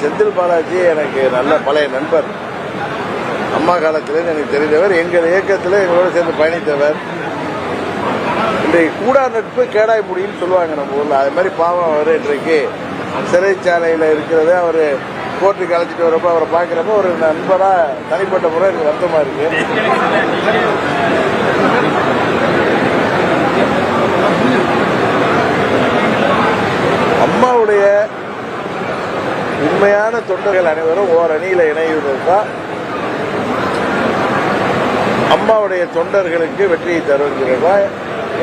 செந்தில் பாலாஜி எனக்கு நல்ல பழைய நண்பர். அம்மா காலத்தில் எனக்கு தெரிந்தவர் எங்கள் இயக்கத்தில் எங்களோட சேர்ந்து பயணித்தவர். இன்றைக்கு கூடா நட்பு கேடாய் முடியும்னு சொல்லுவாங்க நம்ம ஊரில். அது மாதிரி பாவம் அவர் இன்றைக்கு சிறைச்சாலையில் இருக்கிறத அவர் கோர்ட்டுக்கு அழைச்சிட்டு வரப்போ அவரை பார்க்குறப்ப ஒரு நண்பராக தனிப்பட்ட முறை எனக்கு வருத்தமாக இருக்கு. அம்மாவுடைய உண்மையான தொண்டர்கள் அனைவரும் ஓர் அணியில் இணைவது தான் அம்மாவுடைய தொண்டர்களுக்கு வெற்றியை தருகிறதா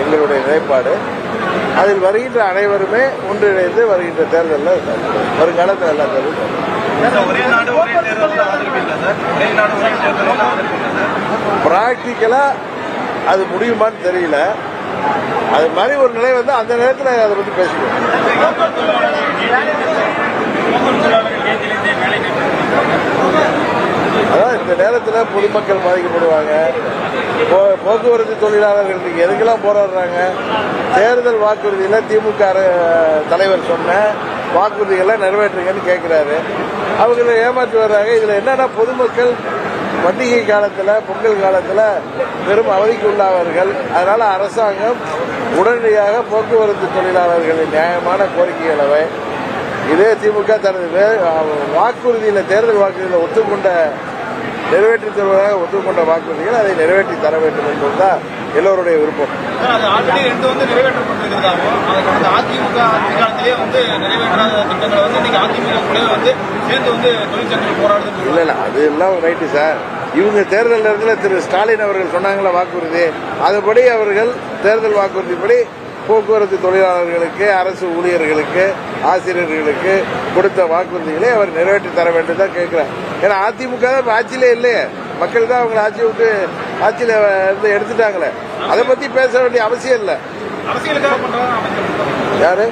எங்களுடைய நிலைப்பாடு. அதில் வருகின்ற அனைவருமே ஒன்றிணைந்து வருகின்ற தேர்தலில் வருங்காலத்தில் எல்லா தேர்தலும் ப்ராக்டிக்கலா அது முடியுமான்னு தெரியல. அது மாதிரி ஒரு நிலை வந்து அந்த நேரத்தில் அதை பற்றி பேசிக்குவோம் இந்த பொதுமக்கள் பாதிக்கப்படுவாங்க? போ- போக்குவரத்து தொழிலாளர்கள் எதுக்கெல்லாம் போராடுறாங்க? தேர்தல் வாக்குறுதியில் திமுக அர- தலைவர் சொன்ன வாக்குறுதிகளை நிறைவேற்றுங்கன்னு கேட்கிறாரு அவங்கள ஏமாற்றி வர்றாங்க. இதில் என்னன்னா பொதுமக்கள் பண்டிகை காலத்தில் பொங்கல் காலத்தில் பெரும் அவதிக்கு உள்ளாவார்கள். அதனால அரசாங்கம் உடனடியாக போக்குவரத்து தொழிலாளர்களின் நியாயமான கோரிக்கைகளை இதே திமுக தனது வாக்குறுதியில் தேர்தல் வாக்குறுதியில் ஒத்துக்கொண்ட நிறைவேற்றி தருவதாக ஒத்துக்கொண்ட வாக்குறுதிகள் அதை நிறைவேற்றி தர வேண்டும் என்பதுதான் எல்லோருடைய விருப்பம். இல்ல அது எல்லாம் ரைட்டு சார். இவங்க தேர்தல் நேரத்தில் திரு ஸ்டாலின் அவர்கள் சொன்னாங்களா வாக்குறுதி? அதுபடி அவர்கள் தேர்தல் வாக்குறுதிப்படி போக்குவரத்து தொழிலாளர்களுக்கு அரசு ஊழியர்களுக்கு ஆசிரியர்களுக்கு கொடுத்த வாக்குறுதிகளை அவர் நிறைவேற்றி தர வேண்டும் தான் கேட்கிறார். ஏன்னா அதிமுக தான் ஆட்சியிலே இல்லையே. மக்கள் தான் அவங்களை ஆட்சி விட்டு ஆட்சியில இருந்து எடுத்துட்டாங்களே. அதை பத்தி பேச வேண்டிய அவசியம் இல்லை. யாரு?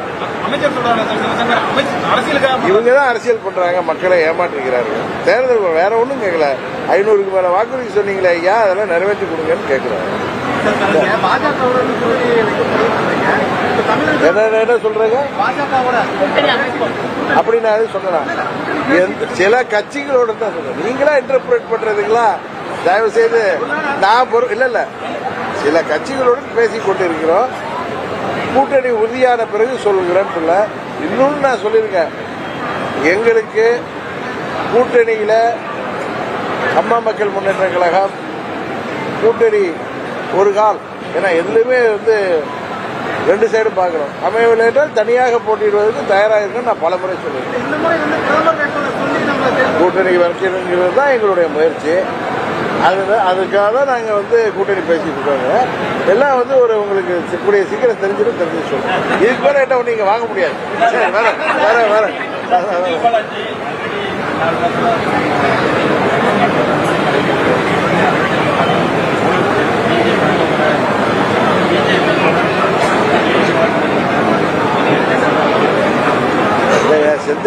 இவங்க தான் அரசியல் பண்றாங்க மக்களை ஏமாற்றுகிறார்கள் தேர்தல் வேற ஒன்றும் கேட்கல ஐநூறுக்கு மேல வாக்குறுதி சொன்னீங்களே ஐயா அதெல்லாம் நிறைவேற்றி கொடுங்கன்னு கேட்கிறாங்க என்ன என்ன சொல்றாங்க? அப்படி நான் எதுவும் எந்த- சில கட்சிகளோட தான் சொல்றேன் நீங்களா இன்டர்பிரேட் பண்றதுங்களா? தயவு செய்து நான் பொறு இல்ல இல்ல. சில கட்சிகளுடன் பேசிக் கொண்டிருக்கிறோம். கூட்டணி உறுதியான பிறகு சொல்லுகிறேன் சொல்ல இன்னொன்னு நான் சொல்லியிருக்கேன். எங்களுக்கு கூட்டணியில அம்மா மக்கள் முன்னேற்ற கழகம் கூட்டணி ஒரு கால். ஏன்னா எதுலையுமே வந்து ரெண்டு சைடும் பார்க்கணும். அமையவில்லை என்றால் தனியாக போட்டியிடுவதற்கு தயாராக இருக்குன்னு நான் பல முறை சொல்லியிருக்கேன் கூட்டணி வரைக்கிறது தான் எங்களுடைய முயற்சி. அது அதுக்காக தான் நாங்கள் வந்து கூட்டணி பேசிட்டு இருக்கோங்க. எல்லாம் வந்து ஒரு உங்களுக்கு கூடிய சீக்கிரம் தெரிஞ்சிடும் தெரிஞ்சு சொல்லுவோம் இதுக்கு மேலே என்ன நீங்க வாங்க முடியாது. சரி வேற வேற வேற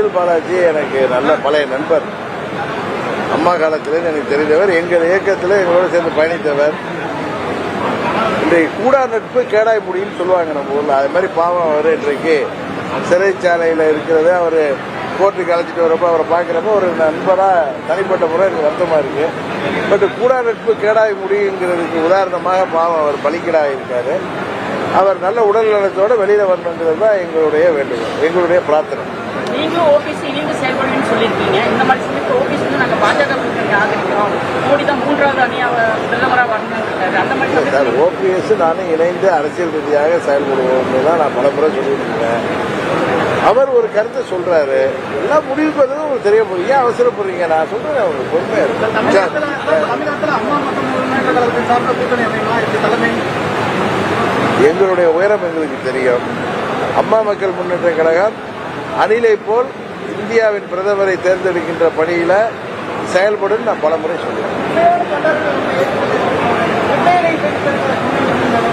செந்தில் பாலாஜி எனக்கு நல்ல பழைய நண்பர். அம்மா காலத்தில் எனக்கு தெரிந்தவர் எங்கள் இயக்கத்தில் எங்களோட சேர்ந்து பயணித்தவர். இன்றைக்கு கூடா நட்பு கேடாய் முடியும்னு சொல்லுவாங்க நம்ம ஊரில். அது மாதிரி பாவம் அவர் இன்றைக்கு சிறைச்சாலையில் இருக்கிறத அவர் கோர்ட்டுக்கு அழைச்சிட்டு வரப்போ அவரை பார்க்குறப்ப ஒரு நண்பராக தனிப்பட்ட முறை எனக்கு வருத்தமாக இருக்கு. பட் கூடா நட்பு கேடாய் முடியுங்கிறதுக்கு உதாரணமாக பாவம் அவர் பலிக்கடாக இருக்கார். அவர் நல்ல உடல் நலத்தோடு வெளியில் வரணுங்கிறது தான் எங்களுடைய வேண்டுகோள் எங்களுடைய பிரார்த்தனை. நீங்களும் ஓபிசி இணைந்து செயல்படுவீங்கன்னு சொல்லியிருக்கீங்க. இந்த மாதிரி சொல்லிட்டு ஓபிசி வந்து நாங்கள் பாஜக கூட்டணி ஆதரிக்கிறோம். மோடி தான் மூன்றாவது அணியாக பிரதமராக வரணும்னு இருக்காரு அந்த மாதிரி ஓபிஎஸ் நானும் இணைந்து அரசியல் ரீதியாக செயல்படுவோம்னு தான் நான் பலமுறை சொல்லிட்டு இருக்கேன் அவர் ஒரு கருத்தை சொல்றாரு. எல்லாம் முடிவுக்கு வந்து உங்களுக்கு தெரிய போறீங்க அவசரப்படுறீங்க? நான் சொல்றேன் உங்களுக்கு பொறுமையா இருக்கு தமிழகத்துல அம்மா மக்கள் முன்னேற்ற சார்பில் கூட்டணி அமைக்கலாம் இப்படி தலைமை? எங்களுடைய உயரம் எங்களுக்கு தெரியும். அம்மா மக்கள் முன்னேற்ற கழகம் அணிலை போல் இந்தியாவின் பிரதமரை தேர்ந்தெடுக்கின்ற பணியில செயல்படும் நான் பலமுறை சொல்லுவேன்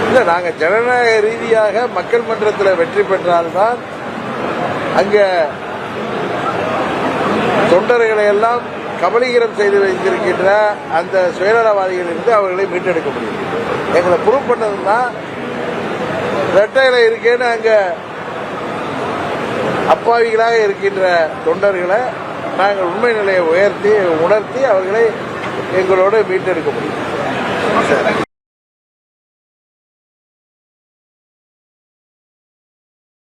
இல்ல நாங்கள் ஜனநாயக ரீதியாக மக்கள் மன்றத்தில் வெற்றி பெற்றால்தான் அங்க தொண்டர்களை எல்லாம் கபலீகரம் செய்து வைத்திருக்கின்ற அந்த சுயநலவாதிகளிலிருந்து அவர்களை மீட்டெடுக்க முடியும். எங்களை ப்ரூவ் பண்ணதுன்னா ரெட்டையில இருக்கேன்னு அங்கே அப்பாவிகளாக இருக்கின்ற தொண்டர்களை நாங்கள் உண்மை நிலையை உயர்த்தி உணர்த்தி அவர்களை எங்களோடு மீட்டெடுக்க முடியும்.